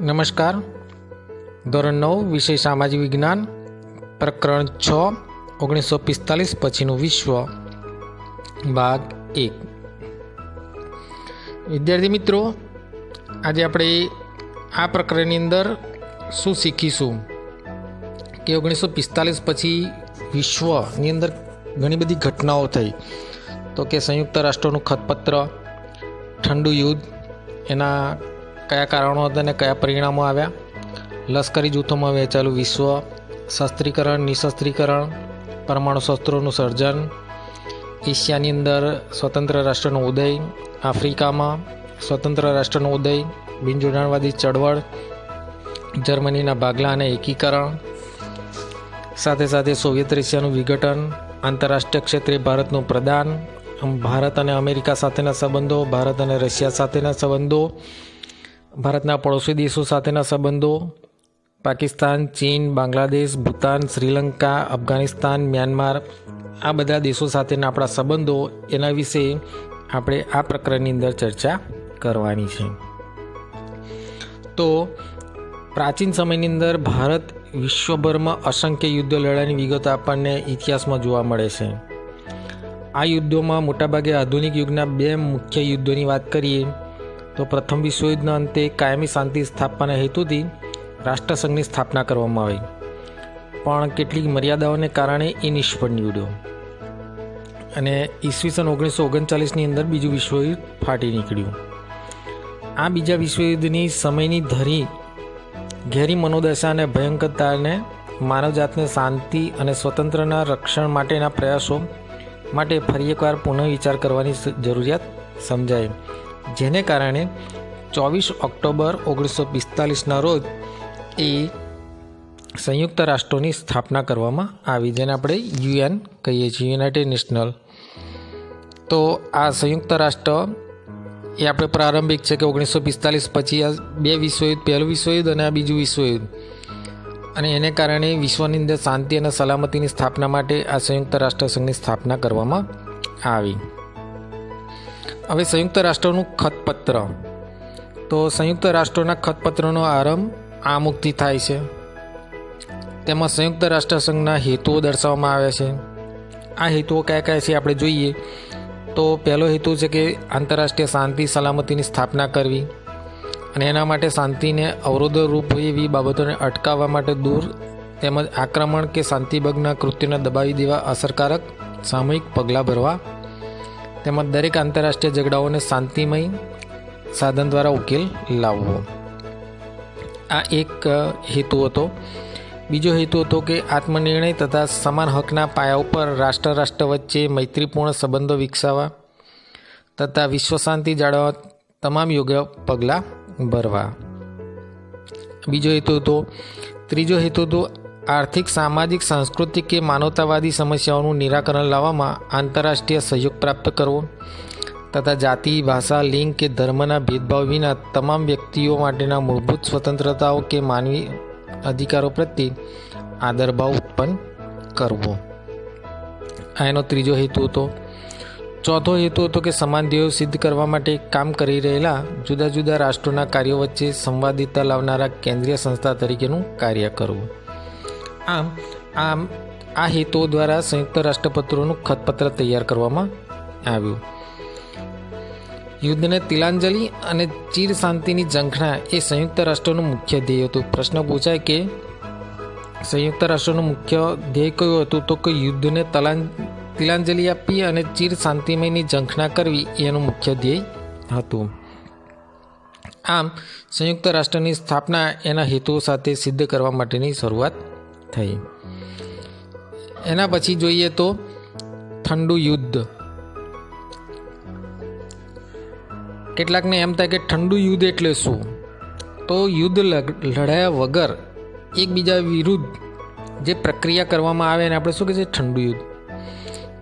નમસ્કાર. ધોરણ નવ, વિષય સામાજિક વિજ્ઞાન, પ્રકરણ છ, ઓગણીસો પિસ્તાલીસ પછીનું વિશ્વ. ભાગ એક. વિદ્યાર્થી મિત્રો, આજે આપણે આ પ્રકરણની અંદર શું શીખીશું કે ઓગણીસો પિસ્તાલીસ પછી વિશ્વની અંદર ઘણી બધી ઘટનાઓ થઈ. તો કે સંયુક્ત રાષ્ટ્રોનું ખતપત્ર, ઠંડુ યુદ્ધ, એના કયા કારણો હતા અને કયા પરિણામો આવ્યા? લશ્કરી જૂથોમાં વહેંચાયેલું વિશ્વ શસ્ત્રીકરણ, નિશસ્ત્રીકરણ, પરમાણુ શસ્ત્રોનું સર્જન, એશિયાની અંદર સ્વતંત્ર રાષ્ટ્રનો ઉદય, આફ્રિકામાં સ્વતંત્ર રાષ્ટ્રનો ઉદય, બિનજોડાણવાદી ચળવળ, જર્મનીના ભાગલા અને એકીકરણ, સાથે સાથે સોવિયત રશિયાનું વિઘટન, આંતરરાષ્ટ્રીય ક્ષેત્રે ભારતનું પ્રદાન ભારત અને અમેરિકા સાથેના સંબંધો, ભારત અને રશિયા સાથેના સંબંધો ભારતના પડોશી દેશો સાથેના સંબંધો, પાકિસ્તાન, ચીન, બાંગ્લાદેશ, ભૂતાન, શ્રીલંકા, અફઘાનિસ્તાન, મ્યાનમાર, આ બધા દેશો સાથેના આપણા સંબંધો, એના વિશે આપણે આ પ્રકરણની અંદર ચર્ચા કરવાની છે. તો પ્રાચીન સમયની અંદર ભારત વિશ્વભરમાં અસંખ્ય યુદ્ધો લડવાની વિગતો આપણને ઇતિહાસમાં જોવા મળે છે. આ યુદ્ધોમાં મોટાભાગે આધુનિક યુગના બે મુખ્ય યુદ્ધોની વાત કરીએ તો પ્રથમ વિશ્વયુદ્ધના અંતે કાયમી શાંતિ સ્થાપવાના હેતુથી રાષ્ટ્રસંઘની સ્થાપના કરવામાં આવી. પણ કેટલીક મર્યાદાઓને કારણે એ નિષ્ફળ નીવડ્યો. અને ઈસવીસન ઓગણીસો ઓગણચાલીસની અંદર બીજું વિશ્વયુદ્ધ ફાટી નીકળ્યું. આ બીજા વિશ્વયુદ્ધની સમયની ધરી, ઘેરી મનોદશા અને ભયંકરતાને માનવજાતને શાંતિ અને સ્વતંત્રના રક્ષણ માટેના પ્રયાસો માટે ફરી એકવાર પુનઃ વિચાર કરવાની જરૂરિયાત સમજાય. જેને કારણે ચોવીસ ઓક્ટોબર ઓગણીસો પિસ્તાલીસના રોજ એ સંયુક્ત રાષ્ટ્રોની સ્થાપના કરવામાં આવી, જેને આપણે યુએન કહીએ છીએ, યુનાઇટેડ નેશનલ. તો આ સંયુક્ત રાષ્ટ્ર એ આપણે પ્રારંભિક છે કે ઓગણીસો પિસ્તાલીસ પછી આ બે વિશ્વયુદ્ધ, પહેલું વિશ્વયુદ્ધ અને આ બીજું વિશ્વયુદ્ધ. અને એને કારણે વિશ્વની અંદર શાંતિ અને સલામતીની સ્થાપના માટે આ સંયુક્ત રાષ્ટ્રસંઘની સ્થાપના કરવામાં આવી. હવે સંયુક્ત રાષ્ટ્રોનું ખતપત્ર. તો સંયુક્ત રાષ્ટ્રોના ખતપત્રનો આરંભ આમુખથી થાય છે. તેમાં સંયુક્ત રાષ્ટ્રસંઘના હેતુઓ દર્શાવવામાં આવ્યા છે. આ હેતુઓ કયા કયા છે આપણે જોઈએ. તો પહેલો હેતુ છે કે આંતરરાષ્ટ્રીય શાંતિ, સલામતીની સ્થાપના કરવી. અને એના માટે શાંતિને અવરોધરૂપ હોય એવી બાબતોને અટકાવવા માટે દૂર તેમજ આક્રમણ કે શાંતિભગના કૃત્યોને દબાવી દેવા અસરકારક સામૂહિક પગલાં ભરવા તેમજ દરેક આંતરરાષ્ટ્રીય ઝઘડાઓને શાંતિમય સાધન દ્વારા ઉકેલ લાવવો. આ એક હેતુ હતો. બીજો હેતુ હતો કે આત્મનિર્ણય તથા સમાન હકના પાયા ઉપર રાષ્ટ્ર રાષ્ટ્ર વચ્ચે મૈત્રીપૂર્ણ સંબંધો વિકસાવવા તથા વિશ્વ શાંતિ જાળવવા તમામ યોગ્ય પગલાં ભરવા. બીજો હેતુ હતો. ત્રીજો હેતુ હતો આર્થિક, સામાજિક, સાંસ્કૃતિક કે માનવતાવાદી સમસ્યાઓનું નિરાકરણ લાવવામાં આંતરરાષ્ટ્રીય સહયોગ પ્રાપ્ત કરવો તથા જાતિ, ભાષા, લિંગ કે ધર્મના ભેદભાવ વિના તમામ વ્યક્તિઓ માટેના મૂળભૂત સ્વતંત્રતાઓ કે માનવી અધિકારો પ્રત્યે આદરભાવ ઉત્પન્ન કરવો. આ એનો ત્રીજો હેતુ હતો. ચોથો હેતુ હતો કે સમાન ધ્યેયો સિદ્ધ કરવા માટે કામ કરી રહેલા જુદા જુદા રાષ્ટ્રોના કાર્યો વચ્ચે સંવાદિતા લાવનારા કેન્દ્રીય સંસ્થા તરીકેનું કાર્ય કરવું. આમ આમ, આ હેતુઓ દ્વારા સંયુક્ત રાષ્ટ્રપત્રોનું ખતપત્ર તૈયાર કરવામાં આવ્યું. યુદ્ધને તિલાંજલિ અને ચીર શાંતિની ઝંખના એ સંયુક્ત રાષ્ટ્રનું મુખ્ય ધ્યેય હતું. પ્રશ્ન પૂછાય કે સંયુક્ત રાષ્ટ્રનું મુખ્ય ધ્યેય કયું હતું? તો કે યુદ્ધને તલાં, તિલાંજલિ આપવી અને ચીર શાંતિમયની ઝંખના કરવી એનું મુખ્ય ધ્યેય હતું. આમ, સંયુક્ત રાષ્ટ્રની સ્થાપના એના હેતુઓ સાથે સિદ્ધ કરવા માટેની શરૂઆત થઈ. એના પછી જોઈએ તો ઠંડુ યુદ્ધ. કેટલાકને એમ થાય કે ઠંડુ યુદ્ધ એટલે શું? તો યુદ્ધ લડાયા વગર એકબીજા વિરુદ્ધ જે પ્રક્રિયા કરવામાં આવે એને આપણે શું કહે છે? ઠંડુ યુદ્ધ.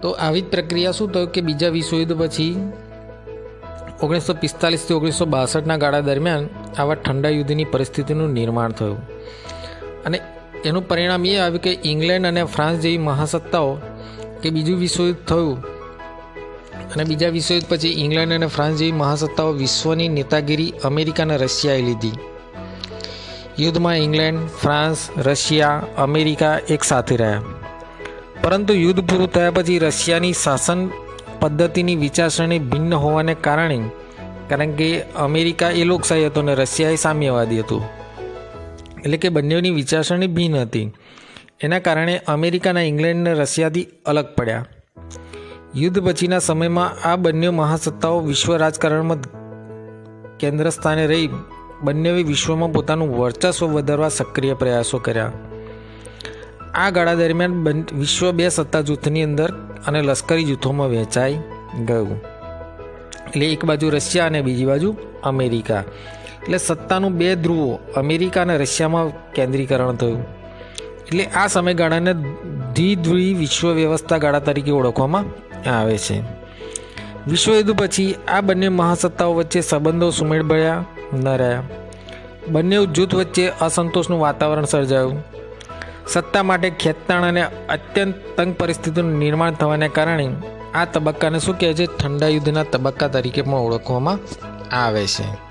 તો આવી જ પ્રક્રિયા શું થયું કે બીજા વિશ્વયુદ્ધ પછી ઓગણીસો પિસ્તાલીસથી ઓગણીસો બાસઠના ગાળા દરમિયાન આવા ઠંડા યુદ્ધની પરિસ્થિતિનું નિર્માણ થયું. અને એનું પરિણામ એ આવ્યું કે ઇંગ્લેન્ડ અને ફ્રાન્સ જેવી મહાસત્તાઓ કે બીજું વિશ્વયુદ્ધ થયું. અને બીજા વિશ્વયુદ્ધ પછી ઇંગ્લેન્ડ અને ફ્રાન્સ જેવી મહાસત્તાઓ વિશ્વની નેતાગીરી અમેરિકા અને રશિયાએ લીધી. યુદ્ધમાં ઇંગ્લેન્ડ, ફ્રાન્સ, રશિયા, અમેરિકા એક સાથે રહ્યા. પરંતુ યુદ્ધ પૂરું થયા પછી રશિયાની શાસન પદ્ધતિની વિચારસરણી ભિન્ન હોવાને કારણે, કારણ કે અમેરિકા એ લોકશાહી હતો અને રશિયા એ સામ્યવાદી હતું. એટલે કે બંનેની વિચારસરણી ભિન્ન હતી. એના કારણે અમેરિકાના ઇંગ્લેન્ડ અને રશિયાથી અલગ પડ્યા. યુદ્ધ પછીના સમયમાં આ બંને મહાસત્તાઓ વિશ્વ રાજકારણમાં કેન્દ્ર સ્થાને રહી બંને વિશ્વમાં પોતાનું વર્ચસ્વ વધારવા સક્રિય પ્રયાસો કર્યા. આ ગાળા દરમિયાન વિશ્વ બે સત્તા જૂથની અંદર અને લશ્કરી જૂથોમાં વહેંચાઈ ગયું. એટલે એક બાજુ રશિયા અને બીજી બાજુ અમેરિકા. એટલે સત્તાનું બે ધ્રુવો, અમેરિકા અને રશિયામાં કેન્દ્રીકરણ થયું. એટલે આ સમયગાળાને દ્વિધ્રુવી વિશ્વ વ્યવસ્થા ગાળા તરીકે ઓળખવામાં આવે છે. વિશ્વયુદ્ધ પછી આ બંને મહાસત્તાઓ વચ્ચે સંબંધો સુમેળભર્યા ન રહ્યા. બંને જૂથ વચ્ચે અસંતોષનું વાતાવરણ સર્જાયું. સત્તા માટે ખેતતાણ અને અત્યંત તંગ પરિસ્થિતિનું નિર્માણ થવાને કારણે આ તબક્કાને શું કહે છે? ઠંડા યુદ્ધના તબક્કા તરીકે પણ ઓળખવામાં આવે છે.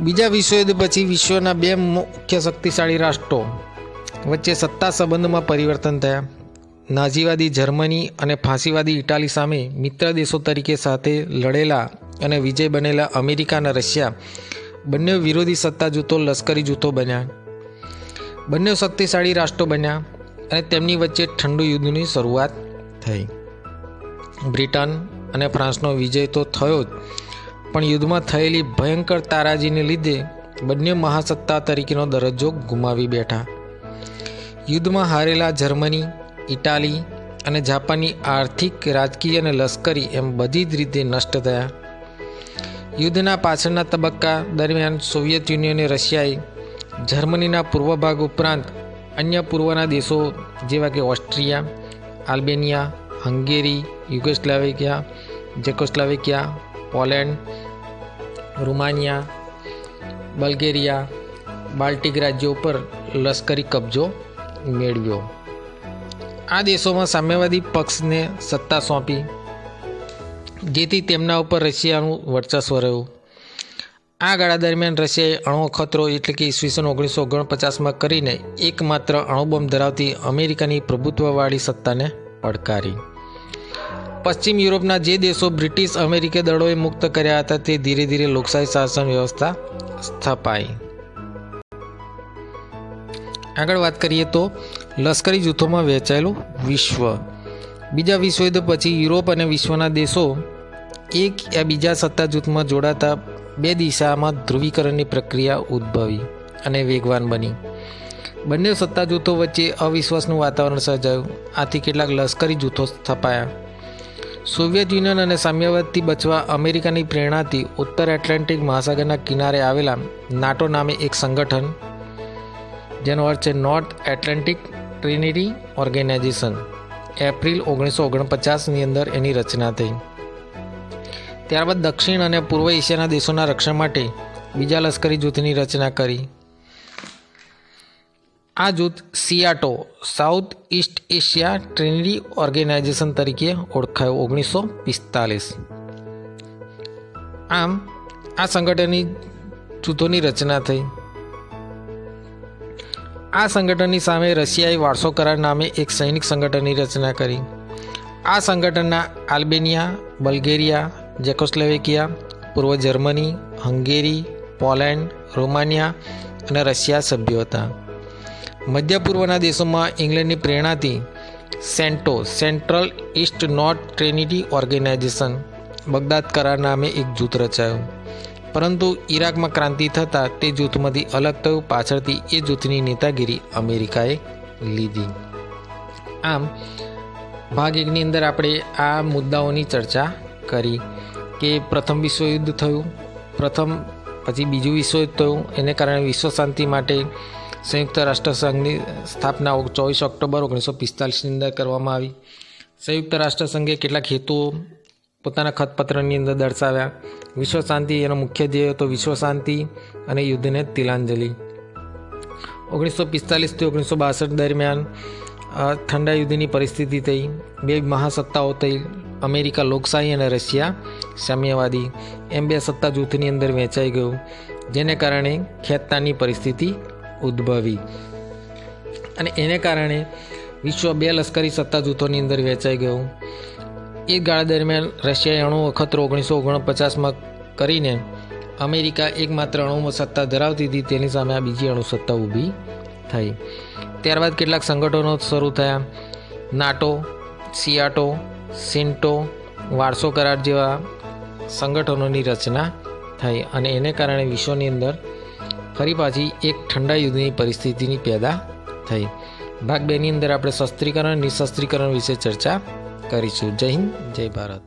બીજા વિશ્વયુદ્ધ પછી વિશ્વના બે મુખ્ય શક્તિશાળી રાષ્ટ્રો વચ્ચે સત્તા સંબંધમાં પરિવર્તન થયા. નાઝીવાદી જર્મની અને ફાંસીવાદી ઇટાલી સામે મિત્ર દેશો તરીકે સાથે લડેલા અને વિજય બનેલા અમેરિકા અને રશિયા બંને વિરોધી સત્તા જૂથો, લશ્કરી જૂથો બન્યા. બંને શક્તિશાળી રાષ્ટ્રો બન્યા અને તેમની વચ્ચે ઠંડુ યુદ્ધની શરૂઆત થઈ. બ્રિટન અને ફ્રાન્સનો વિજય તો થયો જ. પણ યુદ્ધમાં થયેલી ભયંકર તારાજીને લીધે બંને મહાસત્તા તરીકેનો દરજ્જો ગુમાવી બેઠા. યુદ્ધમાં હારેલા જર્મની, ઇટાલી અને જાપાનની આર્થિક, રાજકીય અને લશ્કરી એમ બધી જ રીતે નષ્ટ થયા. યુદ્ધના પાછળના તબક્કા દરમિયાન સોવિયત યુનિયન રશિયાએ જર્મનીના પૂર્વ ભાગ ઉપરાંત અન્ય પૂર્વના દેશો જેવા કે Austria, Albania, Hungary Yugoslavia Czechoslovakia Poland, Romania, Bulgaria, Baltic રાજ્યો પર લશ્કરી કબજો મેળવ્યો. આ દેશોમાં સામ્યવાદી પક્ષને સત્તા સોંપી, જેથી તેમના ઉપર રશિયાનું વર્ચસ્વ રહ્યું. આ ગાળા દરમિયાન રશિયાએ અણુ અખતરો એટલે કે ઈસવીસન ઓગણીસો ઓગણપચાસમાં કરીને એકમાત્ર અણુબોમ્બ ધરાવતી અમેરિકાની પ્રભુત્વવાળી સત્તાને પડકારી. પશ્ચિમ યુરોપના જે દેશો બ્રિટિશ અમેરિકી દળોએ મુક્ત કર્યા હતા, તે ધીરે ધીરે લોકશાહી શાસન વ્યવસ્થા સ્થપાઈ. આગળ વાત કરીએ તો લશ્કરી જૂથોમાં વહેંચાયેલું વિશ્વ. બીજા વિશ્વયુદ્ધ પછી યુરોપ અને વિશ્વના દેશો એક યા બીજા સત્તા જૂથમાં જોડાતા બે દિશામાં ધ્રુવીકરણની પ્રક્રિયા ઉદ્ભવી અને વેગવાન બની. બંને સત્તા જૂથો વચ્ચે અવિશ્વાસનું વાતાવરણ સર્જાયું. આથી કેટલાક લશ્કરી જૂથો સ્થપાયા. સોવિયત યુનિયન અને સામ્યવાદથી બચવા અમેરિકાની પ્રેરણાથી ઉત્તર એટલાન્ટિક મહાસાગરના કિનારે આવેલા નાટો નામે એક સંગઠન, જેનો અર્થ છે North Atlantic treaty organisation April ઓગણીસો ઓગણપચાસની અંદર એની રચના થઈ. ત્યારબાદ દક્ષિણ અને પૂર્વ એશિયાના દેશોના રક્ષણ માટે બીજા લશ્કરી જૂથની રચના કરી. આ જૂથ SEATO, South East Asia treaty organisation તરીકે ઓળખાયું ઓગણીસો પિસ્તાલીસ. આમ, આ સંગઠનની જૂથોની રચના થઈ. આ સંગઠનની સામે રશિયાએ વારસો કરાર નામે એક સૈનિક સંગઠનની રચના કરી. આ સંગઠનના આલ્બેનિયા, બલ્ગેરિયા, જેકોસ્લોવેકિયા, પૂર્વ જર્મની, હંગેરી, પોલેન્ડ, રોમાનિયા અને રશિયા સભ્યો હતા. મધ્ય પૂર્વના દેશોમાં ઇંગ્લેન્ડની પ્રેરણાથી CENTO, central east north treaty organisation, Baghdad કરાર નામે એક જૂથ રચાયું. પરંતુ ઈરાકમાં ક્રાંતિ થતાં તે જૂથમાંથી અલગ થયું. પાછળથી એ જૂથની નેતાગીરી અમેરિકાએ લીધી. આમ, ભાગ એકની અંદર આપણે આ મુદ્દાઓની ચર્ચા કરી કે પ્રથમ વિશ્વયુદ્ધ થયું, પ્રથમ, પછી બીજું વિશ્વયુદ્ધ થયું. એને કારણે વિશ્વ શાંતિ માટે સંયુક્ત રાષ્ટ્ર સંઘની સ્થાપના ચોવીસ ઓક્ટોબર ઓગણીસો પિસ્તાલીસની અંદર કરવામાં આવી. સંયુક્ત રાષ્ટ્ર સંઘે કેટલાક હેતુઓ પોતાના ખતપત્રની અંદર દર્શાવ્યા. વિશ્વ શાંતિ એનો મુખ્ય ધ્યેય હતો વિશ્વ શાંતિ અને યુદ્ધને તિલાંજલિ. ઓગણીસો પિસ્તાલીસથી ઓગણીસો બાસઠ દરમિયાન ઠંડા યુદ્ધની પરિસ્થિતિ થઈ. બે મહાસત્તાઓ થઈ. અમેરિકા લોકશાહી અને રશિયા સામ્યવાદી. એમ બે સત્તા જૂથની અંદર વહેંચાઈ ગયું, જેને કારણે ખેતતાની પરિસ્થિતિ ઉદ્ભવી. અને એને કારણે વિશ્વ બે લશ્કરી સત્તા જૂથોની અંદર વહેંચાઈ ગયું. એ ગાળા દરમિયાન રશિયાએ અણુ અખતરો ઓગણીસો ઓગણપચાસમાં કરીને અમેરિકા એકમાત્ર અણુમાં સત્તા ધરાવતી હતી, તેની સામે આ બીજી અણુ સત્તા ઊભી થઈ. ત્યારબાદ કેટલાક સંગઠનો શરૂ થયા. નાટો, સિયાટો, સિન્ટો, વારસો કરાર જેવા સંગઠનોની રચના થઈ અને એને કારણે વિશ્વની અંદર ફરી પાછી એક ઠંડા યુદ્ધની પરિસ્થિતિની પેદા થઈ. ભાગ બેની અંદર આપણે શસ્ત્રીકરણ નિઃશસ્ત્રીકરણ વિશે ચર્ચા કરીશું. જય હિન્દ, જય ભારત.